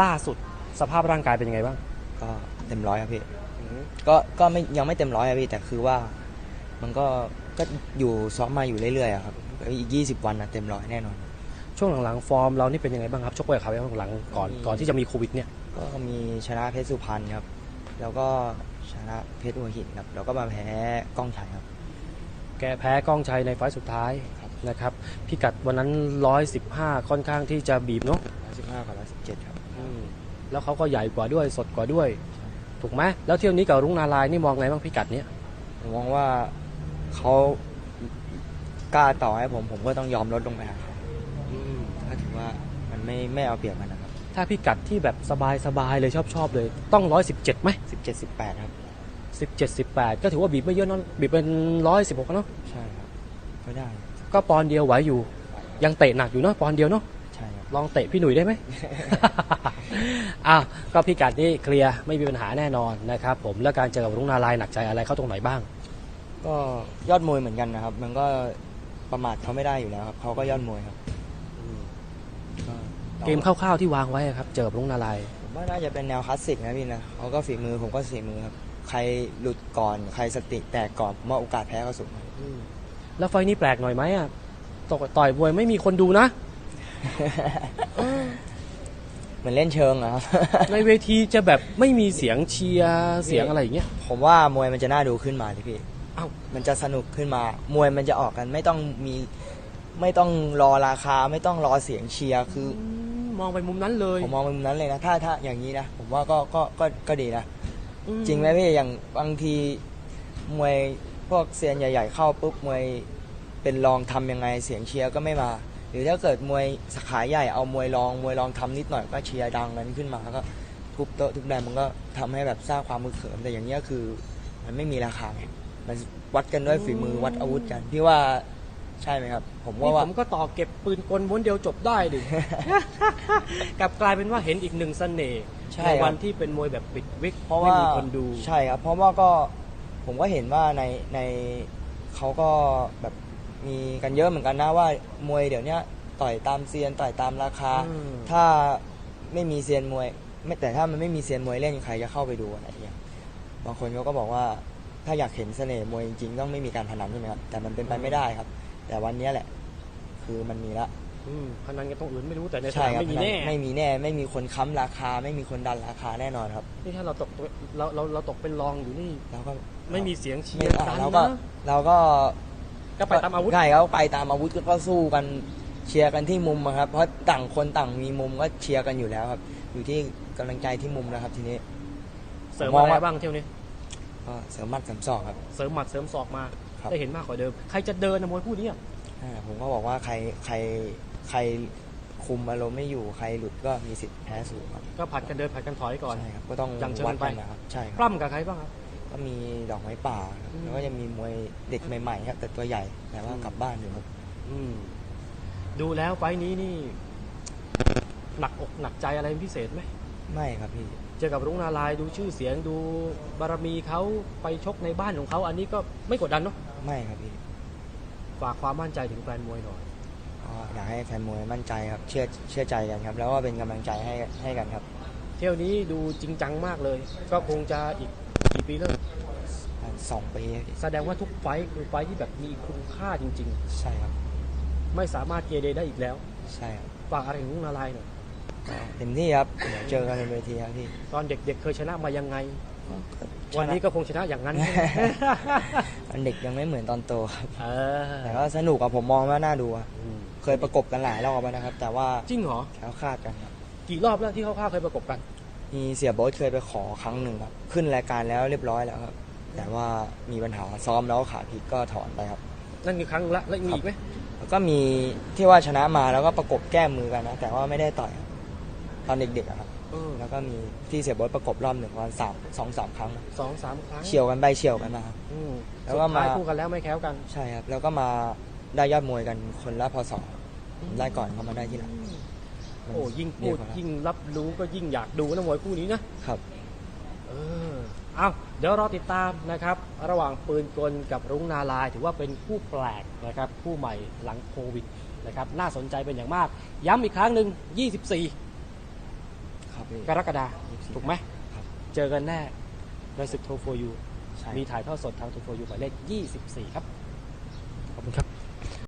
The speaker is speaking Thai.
ล่าสุดสภาพร่างกายเป็นยังไงบ้างก็เต็มร้อยครับพี่ ก็ก็ไม่ยังไม่เต็มร้อยครับพี่แต่คือว่า มันก็ก็อยู่ซ้อมมาอยู่เรื่อยๆอะครับอีก 20 วันนะเต็มร้อยแน่นอน ช่วงหลังๆฟอร์มเรานี่เป็นยังไงบ้างครับชกไปกับเขาช่วงหลังก่อนก่อนที่จะมีโควิดเนี่ยก็มีชนะเพชรสุพรรณครับ แล้วก็ชนะเพชรหัวหินครับแล้วก็มาแพ้กล้องชัยครับ แกแพ้กล้องชัยในไฟล์สุดท้ายครับนะครับพิกัดวันนั้น 115 ค่อนข้างที่จะบีบเนาะ115กับ117ครับอืม แล้วเขาก็ใหญ่กว่าด้วยสดกว่าด้วย ถูกไหมแล้วเที่ยวนี้กับรุ้งนารายณ์นี่มองไงบ้างพิกัดเนี้ยผมมองว่าเขากล้าต่อให้ผมผมก็ต้องยอมลดลงไปหาเขาถ้าถือว่ามันไม่ไม่เอาเปรียบมันนะครับ ถ้าพิกัดที่แบบสบายๆเลยชอบชอบๆเลย ต้อง117ไหม17 18ครับ17 18ก็ถือว่าบีบไม่เยอะเนอะบีบเป็น116เนาะใช่ครับก็ได้ ก็ปอนด์เดียวไหวอยู่ ยังเตะหนักอยู่เนาะปอนด์เดียวเนาะใช่ครับ ลองเตะพี่หนุ่ยได้ไหม อ้าว ก็พิกัดนี่เคลียร์ไม่มีปัญหาแน่นอนนะครับผม แล้วการเจอกับรุ้งนารายณ์หนักใจอะไรเข้าตรงไหนบ้าง ก็ยอดมวยเหมือนกันนะครับ มันก็ประมาทเขาไม่ได้อยู่แล้วครับเขาก็ยอดมวยครับก็เกมคร่าวๆที่วางไว้อะครับ เจอกับรุ้งนารายณ์ผมว่าน่าจะเป็นแนวคลาสสิกนะพี่นะเขาก็ฝีมือผมก็ฝีมือครับ ใครหลุดก่อน ใครสติแตกก่อนผมว่าโอกาสแพ้เขาสูงครับแล้วไฟล์นี้แปลกหน่อยไหมอะตกต่อยมวยไม่มีคนดูนะ เหมือนเล่นเชิงอะครับ ในเวทีจะแบบไม่มีเสียงเชียร์เสียงอะไรอย่างเงี้ยผมว่ามวยมันจะน่าดูขึ้นมาเลยพี่อ้าวมันจะสนุกขึ้นมา มวยมันจะออกกันไม่ต้องมีไม่ต้องรอราคาไม่ต้องรอเสียงเชียร์คือ มองไปมุมนั้นเลยผมมองเป็นมุมนั้นเลยนะ ถ้าถ้าอย่างนี้นะ ผมว่าก็ก็ก็ก็ดีนะ อืจริงไหมพี่อย่างบางทีมวยพวกเซียนใหญ่ ๆ เข้าปุ๊บมวยเป็นรองทำยังไงเสียงเชียร์ก็ไม่มา หรือถ้าเกิดมวยสาขาใหญ่เอามวยรอง มวยรองทำนิดหน่อยก็เชียร์ดังกันขึ้นมาก็ทุบโต๊ะทุบแรงมันก็ทำให้แบบสร้างความมือเขิมแต่อย่างเนี้ยคือ มันไม่มีราคาไงมันวัดกันด้วยฝีมือวัดอาวุธกันพี่ว่าใช่ไหมครับ ผมว่านี่ว่าผมก็ต่อเก็บปืนกลม้วนเดียวจบได้ดิกลับกลายเป็นว่าเห็นอีกหนึ่งเสน่ห์ใช่ในครับวันที่เป็นมวยแบบปิดวิกเพราะไม่ว่ามีคนดูใช่ครับ เพราะว่าก็ผมก็เห็นว่าในในเขาก็แบบ มีกันเยอะเหมือนกันนะว่ามวยเดี๋ยวเนี้ยต่อยตามเซียนต่อยตามราคา อืม ถ้าไม่มีเซียนมวย ไม่แต่ถ้ามันไม่มีเซียนมวยเล่นใครจะเข้าไปดูอะไรอย่างเงี้ยบางคนเขาก็บอกว่าถ้าอยากเห็นเสน่ห์มวยจริงๆต้องไม่มีการพนันใช่ไหมครับแต่มันเป็นไปไม่ได้ครับ แต่วันเนี้ยแหละ คือมันมีละ อืมพนันกันตรงอื่นไม่รู้แต่ในสใช่นามครับไม่มีแน่ไม่มีแน่ ไม่มีคนค้ำราคา ไม่มีคนดันราคาแน่นอนครับ นี่ถ้าเราตกเราเราเราตกเป็นรองอยู่นี่ แล้วก็ไม่มีเสียงเชีไม่ยร์อะกันเราก็นะ เราก็ ก็ไปตามอาวุธ ใช่เขาไปตามอาวุธก็สู้กันเชียร์กันที่มุมอะครับ เพราะต่างคนต่างมีมุมก็เชียร์กันอยู่แล้วครับ อยู่ที่กำลังใจที่มุมนะครับทีนี้ เสริมมองอะไรว่าบ้างเที่ยวนี้ ก็เสริมหมัดเสริมศอกครับ เสริมหมัดเสริมศอกมา ครับ ได้เห็นมากกว่าเดิม ใครจะเดินนะมวยคู่นี้อะอ่าผมก็บอกว่าใครใครใครคุมอารมณ์ไม่อยู่ใครหลุดก็มีสิทธิ์แพ้สูงครับก็ผัดกันเดินผัดกันถอยก่อน ใช่ครับก็ต้องยังเชิญวัดไป กันนะครับใช่คปรับล้ำกับใครบ้างครับ ก็มีดอกไม้ป่าแล้วก็จะมีมวยเด็กใหม่ๆครับแต่ตัวใหญ่แต่ว่ากลับบ้านอยู่ครับดูแล้วไฟนี้นี่ หนักอกหนักใจอะไรพิเศษไหมไม่ครับพี่ เจอกับรุ้งนาลายดูชื่อเสียงดูบารมีเขาไปชกในบ้านของเขา อันนี้ก็ไม่กดดันเนาะไม่ครับพี่ฝากความมั่นใจถึงแฟนมวยหน่อยอยากให้แฟนมวยมั่นใจครับ เชื่อเชื่อใจกันครับ แล้วก็เป็นกำลังใจให้ให้กันครับ เที่ยวนี้ดูจริงจังมากเลย ก็คงจะอีกกี่ปีเนอะ 12 ปีแสดงว่าทุกไฟคือไฟที่แบบมีคุณค่าจริง ใช่ครับไม่สามารถเกเรได้อีกแล้วใช่ครับฝากอะไรถึงลุนาลายหน่อยก็เต็มที่ครับเจอกันในเวทีครับพี่ตอนเด็กๆเคยชนะมายังไง วันนี้ก็คงชนะอย่างนั้นอันเด็กยังไม่เหมือนตอนโตครับแต่ก็สนุกอะผมมองว่าน่าดูอะเคยประกบกันหลายรอบแล้นะครับ แต่ว่าจริงเหรอ แคล้วคาดกันครับกี่รอบแล้วที่เขาฆ่าเคยประกบกัน มีเสียบ๊ทเคยไปขอครั้งหนึ่งครับ ขึ้นรายการแล้วเรียบร้อยแล้วครับ แต่ว่ามีปัญหาซ้อมแล้วขาพลิกก็ถอนไปครับ นั่นคือครั้งละแล้วมีอีกไหมแล้วก็มีที่ว่าชนะมาแล้วก็ประกบแก้มือกันนะแต่ว่าไม่ได้ต่อยครับตอนเด็กๆอะครับเออแล้วก็มีที่เสียโบทประกบรอบหนึ่งวันสามสองสามครั้งสองสามครั้งเฉียวกันไปเฉียวกันมาครับ อืมแล้วสุก็ดท้ายมาคู่กันแล้วไม่แคล้วกัน ใช่ครับ แล้วก็มาได้ยอดมวยกันคนละพอสองได้ก่อนเขามาได้ที่หลังโอ้ยิ่งพูเรีดกว่ายิ่งรับรู้ก็ยิ่งอยากดูนะมวยคู่นี้นะครับเออ เอาเดี๋ยวรอติดตามนะครับ ระหว่างปืนกลกับรุ้งนาลายณ์ถือว่าเป็นคู่แปลกนะครับคู่ใหม่หลังโควิดนะครับน่าสนใจเป็นอย่างมาก ย้ำอีกครั้งหนึ่ง 24 ครับพี่กรกฎา24ถูกไหมครับ เจอกันแน่ในศึกโทโฟยูใช่ มีถ่ายทอดสดทางโทโฟยูหมายเลข24 ครับ ขอบคุณครับ